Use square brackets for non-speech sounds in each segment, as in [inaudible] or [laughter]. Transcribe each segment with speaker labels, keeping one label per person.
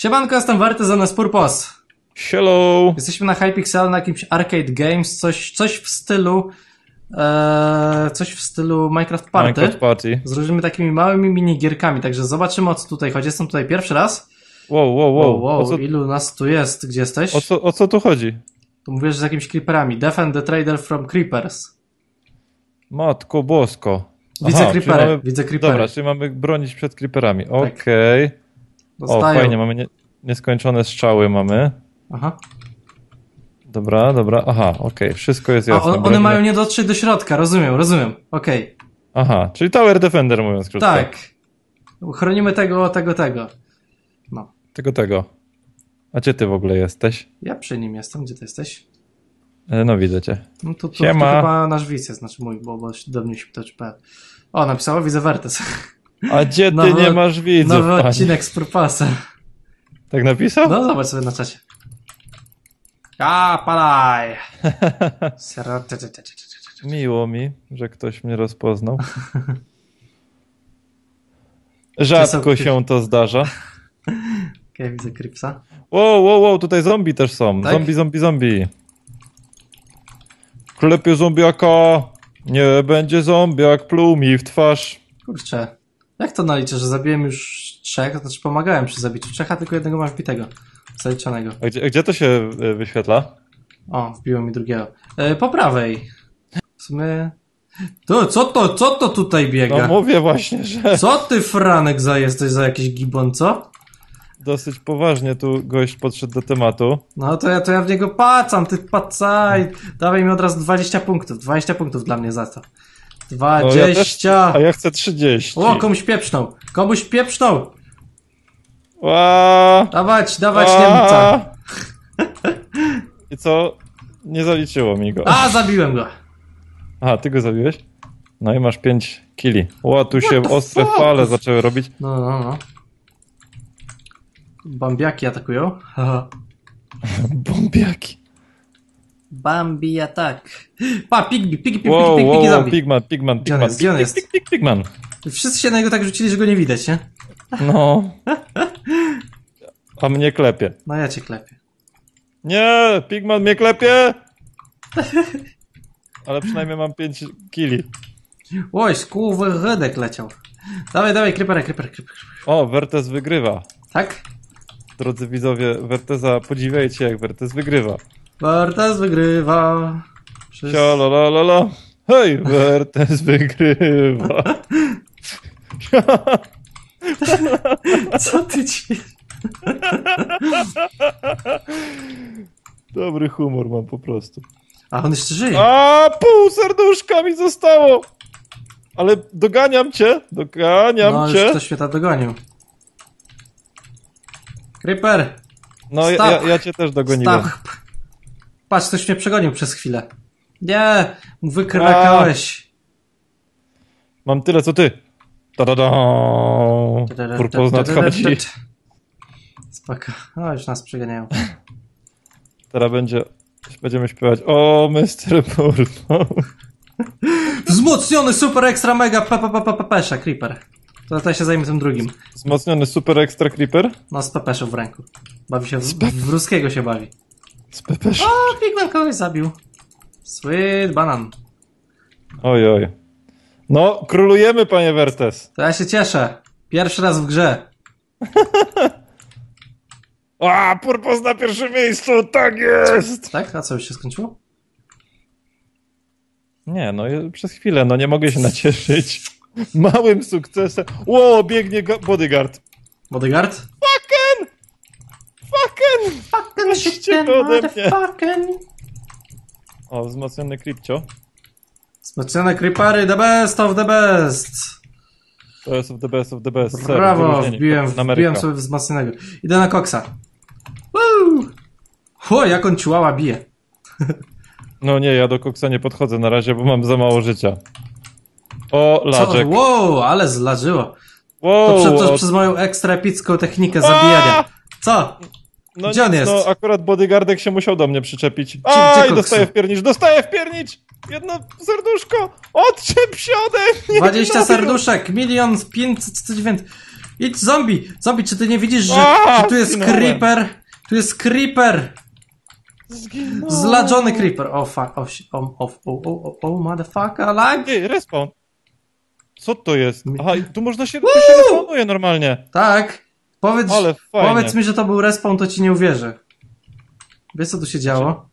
Speaker 1: Siemanko, jestem Warty zamiast Purpos.
Speaker 2: Hello!
Speaker 1: Jesteśmy na Hypixel, na jakimś Arcade Games, coś, coś w stylu e, coś w stylu Minecraft Party.
Speaker 2: Minecraft Party.
Speaker 1: Z różnymi takimi małymi minigierkami, także zobaczymy o co tutaj chodzi. Jestem tutaj pierwszy raz.
Speaker 2: Wow, wow, wow.
Speaker 1: Wow, wow
Speaker 2: co,
Speaker 1: ilu nas tu jest? Gdzie jesteś?
Speaker 2: o, co, o co tu chodzi?
Speaker 1: Tu mówisz z jakimiś creeperami. Defend the trader from creepers.
Speaker 2: Matko bosko.
Speaker 1: Widzę
Speaker 2: Aha,
Speaker 1: creepery,
Speaker 2: mamy-
Speaker 1: widzę creepery.
Speaker 2: Dobra, czyli mamy bronić przed creeperami. Okej. O,
Speaker 1: Dostają.
Speaker 2: fajnie, mamy nie, nieskończone strzały mamy.
Speaker 1: Aha.
Speaker 2: Dobra, dobra, aha, okej, wszystko jest
Speaker 1: A,
Speaker 2: jasne.
Speaker 1: on, one mają nie dotrzeć do środka, rozumiem, rozumiem. Okej.
Speaker 2: Aha, czyli Tower Defender mówiąc krótko.
Speaker 1: Tak. Chronimy tego, tego, tego. No.
Speaker 2: Tego, tego. A gdzie ty w ogóle jesteś?
Speaker 1: Ja przy nim jestem, gdzie ty jesteś?
Speaker 2: E, No widzę cię.
Speaker 1: No to, to, to chyba nasz widz jest, znaczy mój, bo, bo do mnie się pytać.pl. O, napisało, widzę Vertes. [laughs]
Speaker 2: A gdzie ty
Speaker 1: Nowy-
Speaker 2: nie masz widzów,
Speaker 1: Nowy
Speaker 2: panie?
Speaker 1: odcinek z Purpasa.
Speaker 2: Tak napisał?
Speaker 1: No, zobacz sobie na czacie. A, palaj! [laughs]
Speaker 2: Miło mi, że ktoś mnie rozpoznał. [laughs] Rzadko się to zdarza. [laughs]
Speaker 1: Okej, widzę Cripsa.
Speaker 2: Wow, wow, wow, tutaj zombie też są.
Speaker 1: Tak?
Speaker 2: Zombie, zombie, zombie. Klepie zombiaka. Nie będzie zombiak, pluł mi w twarz.
Speaker 1: Kurczę. Jak to naliczę, że zabiłem już trzech, to znaczy pomagałem przy zabiciu trzech, a tylko jednego masz bitego. Zaliczonego.
Speaker 2: A gdzie, gdzie to się e, wyświetla?
Speaker 1: O, wbiło mi drugiego. E, po prawej. W sumie... To, co to, co to tutaj
Speaker 2: No
Speaker 1: biega?
Speaker 2: mówię właśnie, że
Speaker 1: Co ty, Franek, za jesteś za jakiś gibon, co?
Speaker 2: dosyć poważnie tu gość podszedł do tematu.
Speaker 1: No to ja, to ja w niego pacam, ty pacaj. Dawaj mi od razu 20 punktów. 20 punktów dla mnie za to.
Speaker 2: No, ja też,
Speaker 1: 20.
Speaker 2: a ja chcę 30.
Speaker 1: O, komuś pieprznął. Komuś pieprznął.
Speaker 2: Ła,
Speaker 1: Dawać, dawać
Speaker 2: ła.
Speaker 1: Niemca.
Speaker 2: I co? Nie zaliczyło mi go.
Speaker 1: A, zabiłem go.
Speaker 2: Aha, ty go zabiłeś? No i masz 5 kili. Ła, tu się ostre
Speaker 1: fuck?
Speaker 2: fale zaczęły robić.
Speaker 1: No, no, no. Bambiaki atakują. [laughs]
Speaker 2: Bombiaki.
Speaker 1: Bambi atak. Pa, pigbi, pigbi, pigbi,
Speaker 2: Wow,
Speaker 1: pigbi,
Speaker 2: wow,
Speaker 1: zombie.
Speaker 2: pigman, pigman, pigman.
Speaker 1: jest? Gdzie on jest?
Speaker 2: Pig, pig, pigman.
Speaker 1: Wszyscy się na niego tak rzucili, że go nie widać, nie?
Speaker 2: No. [laughs] A mnie klepie.
Speaker 1: No ja cię klepię.
Speaker 2: Nie, pigman mnie klepie! Ale przynajmniej mam 5 kili.
Speaker 1: Oj, skówy rydek leciał. Dawaj, dawaj, creeper, creeper, creeper.
Speaker 2: O, Vertes wygrywa.
Speaker 1: Tak?
Speaker 2: Drodzy widzowie Verteza, podziwiajcie jak Vertes wygrywa.
Speaker 1: Bartas wygrywa. Wszyscy...
Speaker 2: Hej, Vertes [laughs] wygrywa. [laughs]
Speaker 1: Co ty ci... [laughs]
Speaker 2: Dobry humor mam po prostu.
Speaker 1: A on jeszcze żyje.
Speaker 2: A pół serduszka mi zostało! Ale doganiam cię, doganiam
Speaker 1: No,
Speaker 2: cię.
Speaker 1: ktoś mnie tam dogonił. Creeper!
Speaker 2: No ja, ja, ja cię też dogoniłem.
Speaker 1: Stach! Patrz, ktoś mnie przegonił przez chwilę. Nie! Wykrakałeś.
Speaker 2: Mam tyle co ty. Da da da. Purpos nadchodzi. [laughs]
Speaker 1: Spoko. O, już nas przeganiają.
Speaker 2: Teraz będzie, będziemy śpiewać o Mr. Purpo. [laughs]
Speaker 1: Wzmocniony super ekstra mega pepesza, creeper. To tutaj się zajmę tym drugim.
Speaker 2: Wzmocniony super extra creeper.
Speaker 1: No z pepeszą w ręku. Bawi się, w, w ruskiego się bawi.
Speaker 2: Z pepesz.
Speaker 1: O, Pigman kogoś zabił. Sweet banan.
Speaker 2: Oj, oj. No, królujemy, panie Vertes.
Speaker 1: To ja się cieszę. Pierwszy raz w grze. [laughs]
Speaker 2: A, Purpos na pierwszym miejscu, tak jest!
Speaker 1: Tak? A co, już się skończyło?
Speaker 2: Nie, no przez chwilę, no nie mogę się nacieszyć. Małym sukcesem. Ło, biegnie bodyguard.
Speaker 1: Bodyguard?
Speaker 2: Weźcie go ode mnie.
Speaker 1: motherfucking.
Speaker 2: O, wzmocniony kripcio.
Speaker 1: Wzmocnione creepery, the best of the best.
Speaker 2: To jest of the best of the best.
Speaker 1: Brawo, wbiłem, wbiłem sobie wzmocnionego. Idę na koksa. Woo! O, jak on ciłała bije. [laughs]
Speaker 2: No nie, ja do koksa nie podchodzę na razie, bo mam za mało życia. O,
Speaker 1: Co?
Speaker 2: laczek.
Speaker 1: Wow, ale zlażyło. To,
Speaker 2: Wow,
Speaker 1: to
Speaker 2: o-
Speaker 1: przez moją ekstra epicką technikę zabijania. Co?
Speaker 2: No,
Speaker 1: gdzie on jest?
Speaker 2: No akurat bodyguardek się musiał do mnie przyczepić. Aj,
Speaker 1: koksu?
Speaker 2: dostaję w piernicz, dostaję w piernicz! Jedno serduszko! Odczep się ode mnie!
Speaker 1: 20
Speaker 2: No,
Speaker 1: serduszek, milion pięćset dziewięć. Idź zombie! Zombie, czy ty nie widzisz, że,
Speaker 2: A,
Speaker 1: że tu jest
Speaker 2: zginąłem.
Speaker 1: creeper? Tu jest creeper!
Speaker 2: Zginąłem.
Speaker 1: Zladzony creeper! O fuck, o, si- o, o, o, o, o, o motherfucker, lag!
Speaker 2: Ej, respawn. Co to jest? Aha, i tu można się, tu się normalnie.
Speaker 1: Tak! Powiedz, powiedz mi, że to był respawn, to ci nie uwierzę. Wiesz co tu się działo?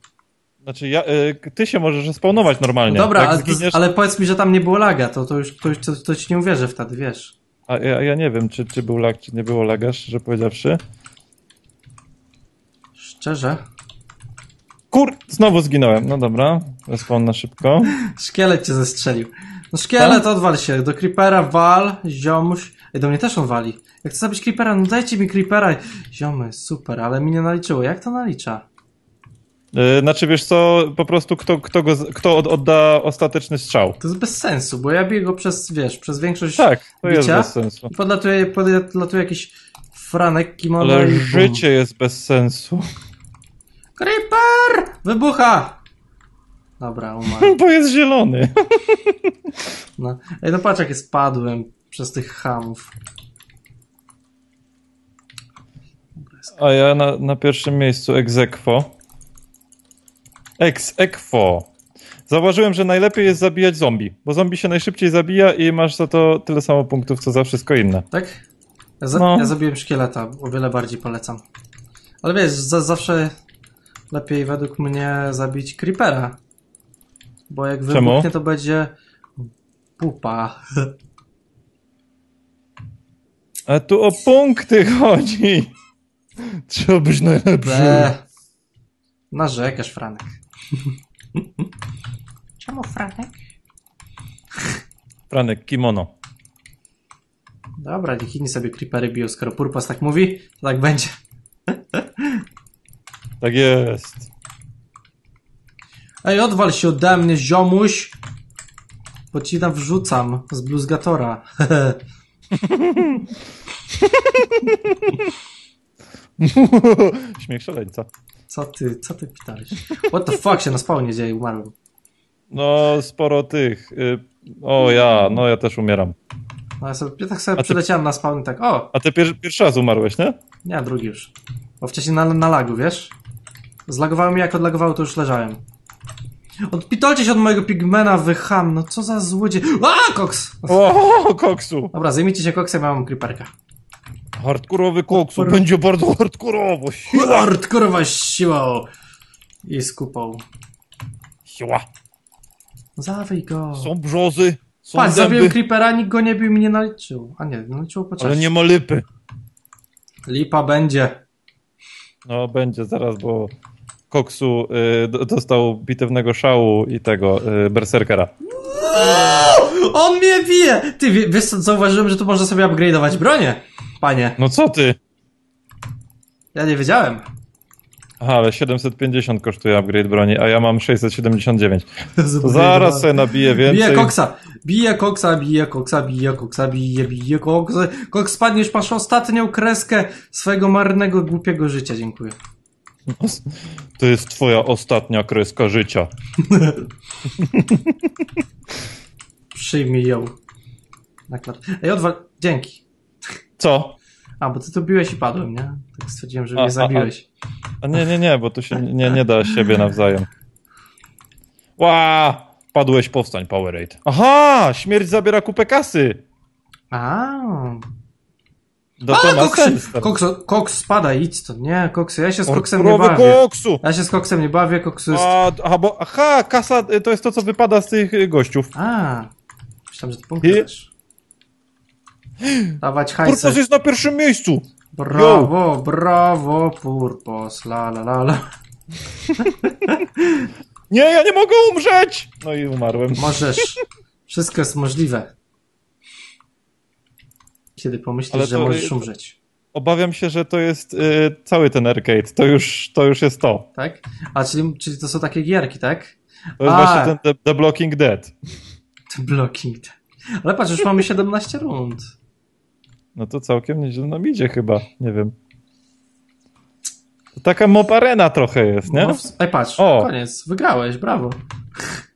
Speaker 2: Znaczy, ja, y, ty się możesz respawnować normalnie.
Speaker 1: Dobra,
Speaker 2: Jak
Speaker 1: ale,
Speaker 2: zginiesz,
Speaker 1: ale powiedz mi, że tam nie było laga, to, to już to, to, to ci nie uwierzę wtedy, wiesz.
Speaker 2: A ja, ja nie wiem, czy, czy był lag, czy nie było laga, szczerze powiedziawszy.
Speaker 1: Szczerze.
Speaker 2: Kur... Znowu zginąłem. No dobra, respawn na szybko. [laughs]
Speaker 1: Szkielet cię zestrzelił. No szkielet,
Speaker 2: Tak?
Speaker 1: odwal się. Do creepera wal, ziomuś. Ej, do mnie też on wali. Jak chcę zabić creepera, no dajcie mi creepera. Ziomy, super, ale mi nie naliczyło. Jak to nalicza?
Speaker 2: Y, Znaczy, wiesz co, po prostu kto, kto, go, kto od, odda ostateczny strzał.
Speaker 1: To jest bez sensu, bo ja biję go przez, wiesz, przez większość
Speaker 2: Tak, to jest
Speaker 1: bicia
Speaker 2: bez sensu.
Speaker 1: i podlatuje, podlatuje jakiś franek kimono
Speaker 2: Ale życie jest bez sensu.
Speaker 1: Creeper! Wybucha! Dobra, [laughs] umarł.
Speaker 2: Bo jest zielony. [laughs]
Speaker 1: No. Ej, no patrz, jakie spadłem przez tych hamów.
Speaker 2: A ja na, na pierwszym miejscu egzekwo. Ex equo. Zauważyłem, że najlepiej jest zabijać zombie, bo zombie się najszybciej zabija i masz za to tyle samo punktów, co za wszystko inne.
Speaker 1: Tak? Ja, za,
Speaker 2: No.
Speaker 1: ja zabiłem szkieleta, o wiele bardziej polecam. Ale wiesz, za, zawsze lepiej według mnie zabić creepera. Bo jak
Speaker 2: Czemu?
Speaker 1: wybuchnie, to będzie pupa.
Speaker 2: Ale tu o punkty chodzi. Trzeba być najlepszy.
Speaker 1: Ble. Narzekasz, Franek. [laughs] Czemu Franek?
Speaker 2: Franek, kimono.
Speaker 1: Dobra, niech inni sobie creepery biją, skoro Purpos tak mówi, to tak będzie. [laughs]
Speaker 2: Tak jest.
Speaker 1: Ej, odwal się ode mnie, ziomuś! Bo ci tam wrzucam z bluzgatora. [laughs]
Speaker 2: Śmiech szaleńca.
Speaker 1: Co ty, co ty pytałeś? What the fuck się na spawnie dzieje, umarłem.
Speaker 2: No, sporo tych. Y, o ja, no ja też umieram.
Speaker 1: No ja, sobie, ja tak sobie
Speaker 2: A ty-
Speaker 1: przyleciałem na spawn tak, o,
Speaker 2: A ty pier pierwszy raz umarłeś, nie?
Speaker 1: nie, drugi już. Bo wcześniej na, na lagu, wiesz? Zlagowało mi, jak odlagowało, to już leżałem. Odpitolcie się od mojego pigmena, wy ham, no co za złodziej. A, koks!
Speaker 2: O, koksu!
Speaker 1: Dobra, zajmijcie się koksem, ja mam creeperka.
Speaker 2: Hardkorowy koksu, będzie bardzo hardkorowo. Siła!
Speaker 1: Hardkorowa siła! I z kupą.
Speaker 2: Siła.
Speaker 1: Zawyj go.
Speaker 2: Są brzozy, są
Speaker 1: Patrz, zabiłem
Speaker 2: zęby,
Speaker 1: creepera, nikt go nie bił i mi nie naliczył. A nie, naliczyło po czasie.
Speaker 2: ale nie ma lipy.
Speaker 1: Lipa będzie.
Speaker 2: No, będzie zaraz, bo koksu y, do- dostał bitewnego szału i tego, y, berserkera.
Speaker 1: On mnie bije! Ty, wie- wiesz co, zauważyłem, że tu można sobie upgrade'ować bronię. Panie,
Speaker 2: No co ty?
Speaker 1: ja nie wiedziałem.
Speaker 2: Aha, ale 750 kosztuje upgrade broni, a ja mam 679. To zaraz sobie nabiję
Speaker 1: Bije
Speaker 2: więcej.
Speaker 1: koksa, bije koksa, bije koksa, bije koksa, bije, bije koksa. Koks spadniesz, masz ostatnią kreskę swojego marnego, głupiego życia, dziękuję.
Speaker 2: To jest twoja ostatnia kreska życia.
Speaker 1: Przyjmij ją. Nakład. Ej, odwal... Dzięki.
Speaker 2: Co?
Speaker 1: A, bo ty to biłeś i padłem, nie? Tak stwierdziłem, że
Speaker 2: A, a,
Speaker 1: mnie
Speaker 2: a.
Speaker 1: zabiłeś.
Speaker 2: A nie, nie, nie, bo tu się nie, nie da siebie nawzajem. Ła! Padłeś, powstań, Powerade. Aha! Śmierć zabiera kupę kasy!
Speaker 1: A,
Speaker 2: Do
Speaker 1: A,
Speaker 2: to ma
Speaker 1: koks,
Speaker 2: sens.
Speaker 1: koks, koks spada, idź to. Nie, koksy, ja się z koksem nie bawię.
Speaker 2: koksu!
Speaker 1: Ja się z koksem nie bawię, koksu jest...
Speaker 2: A, aha, bo, aha, kasa y, to jest to, co wypada z tych y, gościów.
Speaker 1: A, myślałem, że to punkty
Speaker 2: I-
Speaker 1: też. Dawać hajsy.
Speaker 2: Purpos jest na pierwszym miejscu!
Speaker 1: Brawo, brawo, Purpos, la la la la. [laughs]
Speaker 2: Nie, ja nie mogę umrzeć! No i umarłem.
Speaker 1: Możesz. Wszystko jest możliwe. Kiedy pomyślisz,
Speaker 2: Ale
Speaker 1: że możesz umrzeć.
Speaker 2: Obawiam się, że to jest y, cały ten arcade. To już, to już jest to.
Speaker 1: Tak? A, czyli, czyli to są takie gierki, tak?
Speaker 2: To jest
Speaker 1: A.
Speaker 2: właśnie ten The, the Blocking Dead. [laughs]
Speaker 1: The blocking. Ale patrz, już mamy 17 rund.
Speaker 2: No to całkiem nieźle nam idzie chyba. Nie wiem. To taka mop arena trochę jest, nie?
Speaker 1: No, Ej, patrz,
Speaker 2: O.
Speaker 1: koniec. Wygrałeś, brawo.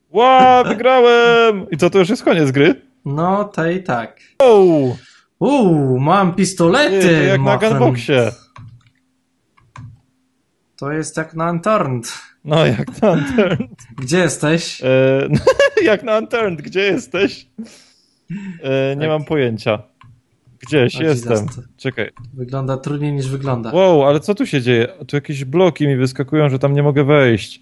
Speaker 2: Ła, wygrałem! I co, to już jest koniec gry?
Speaker 1: No, tej tak.
Speaker 2: Wow!
Speaker 1: Uuu, mam pistolety!
Speaker 2: Ty, to jak na
Speaker 1: machen.
Speaker 2: gunboxie.
Speaker 1: To jest jak na Unturned.
Speaker 2: No, jak na Unturned.
Speaker 1: Gdzie jesteś?
Speaker 2: E, [laughs] jak na Unturned, gdzie jesteś? E, nie
Speaker 1: Tak.
Speaker 2: mam pojęcia. Gdzieś
Speaker 1: O,
Speaker 2: jestem. Czekaj.
Speaker 1: Wygląda trudniej niż wygląda.
Speaker 2: Wow, ale co tu się dzieje? Tu jakieś bloki mi wyskakują, że tam nie mogę wejść.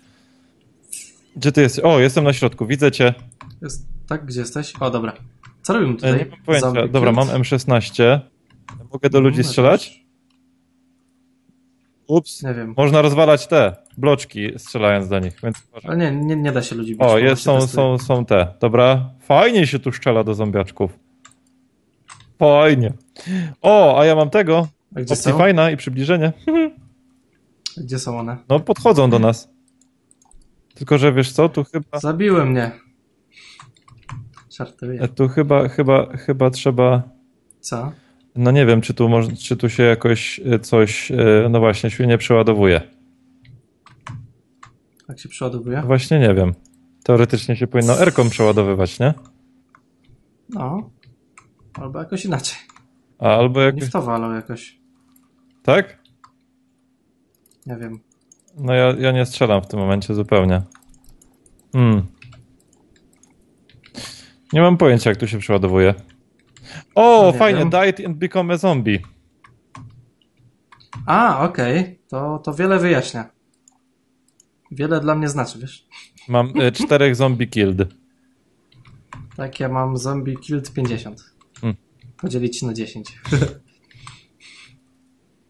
Speaker 2: Gdzie ty jesteś? O, jestem na środku, widzę cię.
Speaker 1: Jest, tak, gdzie jesteś? O, dobra. Co robimy
Speaker 2: E,
Speaker 1: tutaj?
Speaker 2: nie mam pojęcia.
Speaker 1: Zombie
Speaker 2: Dobra, mam M16. Mogę do ludzi strzelać? Ups.
Speaker 1: Nie wiem.
Speaker 2: Można rozwalać te bloczki strzelając do nich, więc.
Speaker 1: Ale nie, nie, nie da się ludzi bić.
Speaker 2: O, jest, są, są, są te. Dobra. Fajnie się tu strzela do zombiaczków. Fajnie. O, a ja mam tego.
Speaker 1: A gdzie
Speaker 2: Opcji
Speaker 1: są?
Speaker 2: fajna i przybliżenie.
Speaker 1: Gdzie są one?
Speaker 2: No, podchodzą do nas. Tylko, że wiesz co, tu chyba,
Speaker 1: Zabiły mnie. Żartuję.
Speaker 2: tu chyba, chyba, chyba trzeba,
Speaker 1: Co?
Speaker 2: no nie wiem, czy tu, moż, czy tu się jakoś e, coś, e, no właśnie, silnie przeładowuje.
Speaker 1: Jak się przeładowuje?
Speaker 2: Właśnie nie wiem. Teoretycznie się powinno R-ką przeładowywać, nie?
Speaker 1: No. Albo jakoś inaczej.
Speaker 2: A, albo
Speaker 1: Nie
Speaker 2: jakoś,
Speaker 1: w to walą jakoś.
Speaker 2: tak?
Speaker 1: Nie wiem.
Speaker 2: No ja, ja nie strzelam w tym momencie zupełnie. Hmm. Nie mam pojęcia, jak tu się przeładowuje. O,
Speaker 1: Nie
Speaker 2: fajnie,
Speaker 1: wiem.
Speaker 2: died and become a zombie.
Speaker 1: A, okej. To, to wiele wyjaśnia. Wiele dla mnie znaczy, wiesz?
Speaker 2: Mam e, [laughs] czterech zombie killed.
Speaker 1: Tak, ja mam zombie killed 50.
Speaker 2: Hmm.
Speaker 1: Podzielić na 10. [laughs]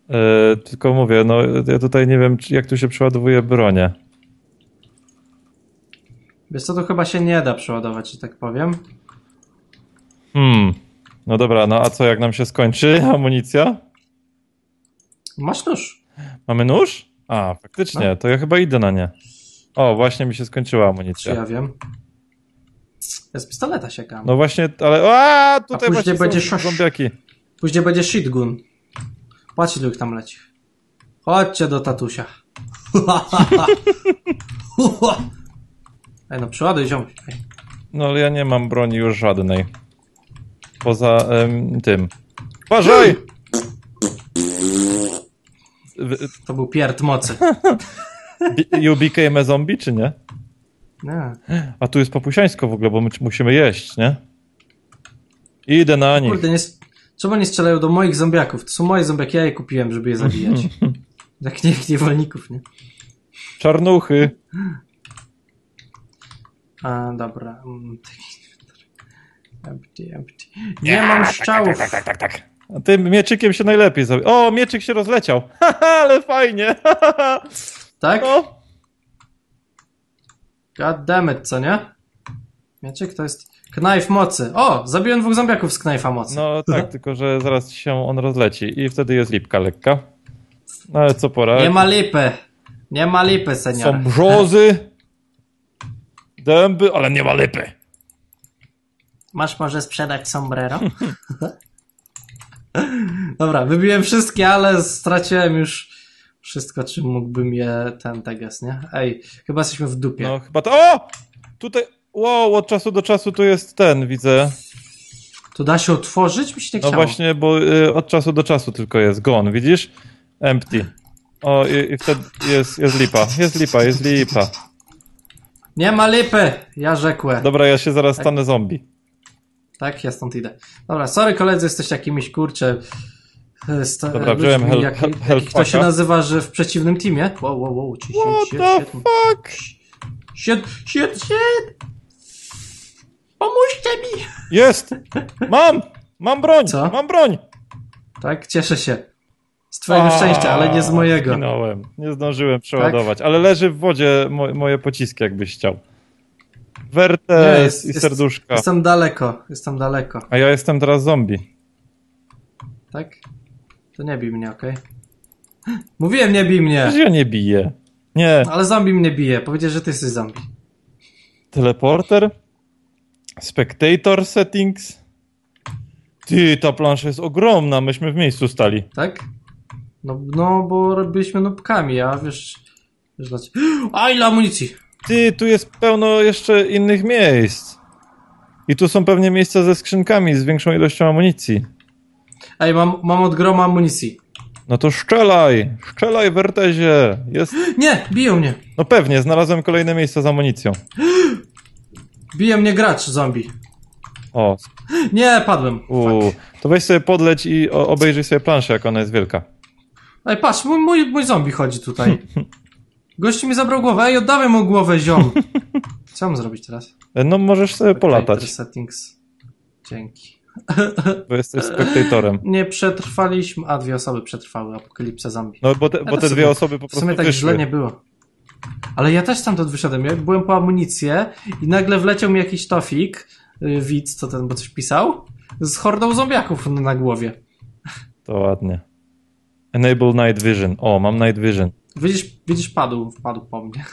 Speaker 2: E, tylko mówię, no ja tutaj nie wiem, czy- jak tu się przeładowuje bronię.
Speaker 1: Co, to chyba się nie da przeładować, że tak powiem.
Speaker 2: Hmm. No dobra, no a co, jak nam się skończy [laughs] amunicja?
Speaker 1: Masz nóż.
Speaker 2: Mamy nóż? A, faktycznie, to ja chyba idę na nie. O, właśnie mi się skończyła
Speaker 1: Czy
Speaker 2: amunicja.
Speaker 1: ja wiem? Ja z pistoleta siekam.
Speaker 2: No właśnie, ale. A, tutaj
Speaker 1: później
Speaker 2: właśnie
Speaker 1: będzie
Speaker 2: są zombiaki.
Speaker 1: Później będzie shitgun. Patrz ilu ich tam leci. Chodźcie do tatusia. [laughs] [laughs] Ej no, przeładuj ziom. Ej.
Speaker 2: No ale ja nie mam broni już żadnej. Poza em, tym. Uważaj! Wy-
Speaker 1: To był pierd mocy. [laughs]
Speaker 2: You became a zombie, czy nie?
Speaker 1: Nie.
Speaker 2: A tu jest papusiańsko w ogóle, bo my musimy jeść, nie? Idę na nich.
Speaker 1: Kurde, nie... Czemu nie strzelają do moich zombiaków? To są moje zombiaki, ja je kupiłem, żeby je zabijać. [laughs] Jak nie ich niewolników, nie?
Speaker 2: Czarnuchy.
Speaker 1: A, dobra. mm, [laughs] Empty, empty. Nie mam strzałów.
Speaker 2: Tak, tak, tak. A tym mieczykiem się najlepiej zabi. O, mieczyk się rozleciał. [laughs] Haha, ale fajnie.
Speaker 1: Tak?
Speaker 2: No.
Speaker 1: God damn it, co nie? Mieczyk to jest knajf mocy. O, zabiłem dwóch zombiaków z knajfa mocy.
Speaker 2: No [laughs] tak, tylko że zaraz się on rozleci i wtedy jest lipka lekka. No ale co pora.
Speaker 1: Nie ma lipy. Nie ma lipy, senior.
Speaker 2: Są brzozy, dęby, ale nie ma lipy.
Speaker 1: Masz może sprzedać sombrero? Dobra, wybiłem wszystkie, ale straciłem już wszystko, czym mógłbym je ten teges, nie? Ej, chyba jesteśmy w dupie.
Speaker 2: No chyba to. O! Tutaj. Wow, od czasu do czasu tu jest ten, widzę.
Speaker 1: Tu da się otworzyć? Mi się nie
Speaker 2: No
Speaker 1: chciało.
Speaker 2: właśnie, bo y, od czasu do czasu tylko jest gone, widzisz? Empty. O, i, i wtedy jest, jest lipa. Jest lipa, jest lipa.
Speaker 1: Nie ma lipy! Ja rzekłem.
Speaker 2: Dobra, ja się zaraz stanę zombie.
Speaker 1: Tak, ja stąd idę. Dobra, sorry koledzy, jesteście jakimiś, kurczę... e, sta-
Speaker 2: Dobra,
Speaker 1: ludźmi,
Speaker 2: wziąłem hel-
Speaker 1: jak,
Speaker 2: hel-
Speaker 1: jak
Speaker 2: helpaka.
Speaker 1: to się nazywa, że w przeciwnym teamie? Wow, wow, wow, ci,
Speaker 2: What
Speaker 1: shit,
Speaker 2: the
Speaker 1: shit,
Speaker 2: fuck?
Speaker 1: shit, shit, shit! Pomóżcie mi!
Speaker 2: Jest! [laughs] Mam! Mam broń!
Speaker 1: Co?
Speaker 2: Mam broń!
Speaker 1: Tak, cieszę się. Z twojego szczęścia, ale nie z mojego.
Speaker 2: Zginąłem. Nie zdążyłem przeładować, ale leży w wodzie mo moje pociski, jakbyś chciał. Wertes
Speaker 1: jest-
Speaker 2: i
Speaker 1: jest-
Speaker 2: serduszka.
Speaker 1: Jestem daleko, jestem daleko.
Speaker 2: A ja jestem teraz zombie.
Speaker 1: Tak? To nie bij mnie, okej? [gasps] Mówiłem, nie bij mnie!
Speaker 2: Przecież ja nie biję. Nie.
Speaker 1: Ale zombie mnie bije. Powiedział, że ty jesteś zombie.
Speaker 2: Teleporter? Spectator settings? Ty, ta plansza jest ogromna, myśmy w miejscu stali.
Speaker 1: Tak? No, no bo byliśmy nubkami, a wiesz... wiesz dlaczego. [gasps] A ile amunicji!
Speaker 2: Ty, tu jest pełno jeszcze innych miejsc. I tu są pewnie miejsca ze skrzynkami z większą ilością amunicji.
Speaker 1: Ej, mam, mam od groma amunicji.
Speaker 2: No to szczelaj! Szczelaj w Ertezie! Jest... [gasps]
Speaker 1: Nie, biją mnie.
Speaker 2: No pewnie, znalazłem kolejne miejsce z amunicją. [gasps]
Speaker 1: Bije mnie gracz zombie.
Speaker 2: O,
Speaker 1: Nie, padłem.
Speaker 2: u,
Speaker 1: Fuck.
Speaker 2: to weź sobie podleć i obejrzyj sobie planszę, jak ona jest wielka.
Speaker 1: Ej, patrz, mój, mój, mój zombie chodzi tutaj. Gościu mi zabrał głowę. Ej, oddawaj mu głowę, ziom. Co mam zrobić teraz?
Speaker 2: No możesz sobie polatać,
Speaker 1: settings. Dzięki.
Speaker 2: bo jesteś spektatorem.
Speaker 1: Nie przetrwaliśmy, a dwie osoby przetrwały apokalipsę zombie.
Speaker 2: No bo te, bo te
Speaker 1: w
Speaker 2: dwie osoby po
Speaker 1: W
Speaker 2: prostu
Speaker 1: sumie tak
Speaker 2: wyszły.
Speaker 1: źle nie było. Ale ja też stamtąd wyszedłem. Ja byłem po amunicję i nagle wleciał mi jakiś tofik, yy, widz, co ten, bo coś pisał, z hordą zombiaków na głowie.
Speaker 2: To ładnie. Enable night vision. O, mam night vision.
Speaker 1: Widzisz, widzisz, padł, wpadł po mnie.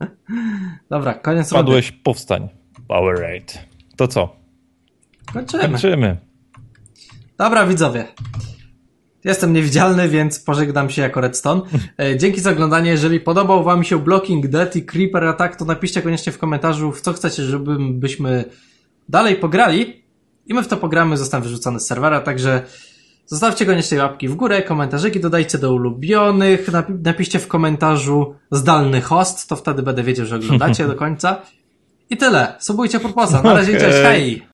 Speaker 1: [laughs] Dobra, koniec rundy.
Speaker 2: Padłeś, powstań. Powerade. To co?
Speaker 1: Kończymy.
Speaker 2: Kończymy.
Speaker 1: Dobra, widzowie. Jestem niewidzialny, więc pożegnam się jako Redstone. E, Dzięki za oglądanie. Jeżeli podobał Wam się Blocking Dead i Creeper Attack, to napiszcie koniecznie w komentarzu, w co chcecie, żebyśmy dalej pograli. I my w to pogramy, zostałem wyrzucony z serwera, także zostawcie koniecznie łapki w górę, komentarzyki dodajcie do ulubionych, napi- napiszcie w komentarzu zdalny host, to wtedy będę wiedział, że oglądacie [laughs] do końca. I tyle. Subujcie purposa. Na razie,
Speaker 2: Okej.
Speaker 1: cześć, hej!